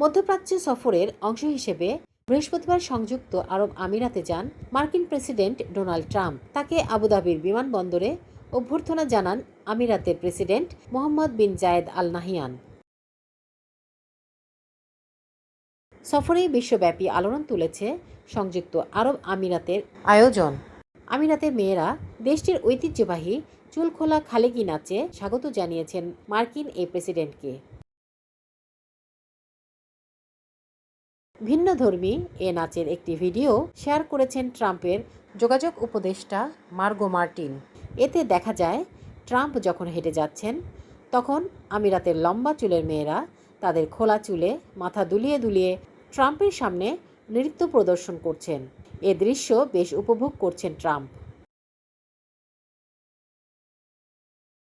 মধ্যপ্রাচ্য সফরের অংশ হিসেবে বৃহস্পতিবার সংযুক্ত আরব আমিরাতে যান মার্কিন প্রেসিডেন্ট ডোনাল্ড ট্রাম্প। তাকে আবুধাবির বিমানবন্দরে অভ্যর্থনা জানান আমিরাতের president Mohammed bin Zayed Al Nahyan. সফরেই বিশ্বব্যাপী আলোড়ন তুলেছে সংযুক্ত আরব আমিরাতের আয়োজন। আমিরাতের মেয়েরা দেশটির ঐতিহ্যবাহী চুলখোলা খালেকি নাচে স্বাগত জানিয়েছেন মার্কিন এই প্রেসিডেন্টকে। ভিন্নধর্মী এ নাচের একটি ভিডিও শেয়ার করেছেন ট্রাম্পের যোগাযোগ উপদেষ্টা মার্গো মার্টিন। এতে দেখা যায়, ট্রাম্প যখন হেঁটে যাচ্ছেন, তখন আমিরাতের লম্বা চুলের মেয়েরা তাদের খোলা চুলে মাথা দুলিয়ে দুলিয়ে ট্রাম্পের সামনে নৃত্য প্রদর্শন করছেন। এ দৃশ্য বেশ উপভোগ করছেন ট্রাম্প।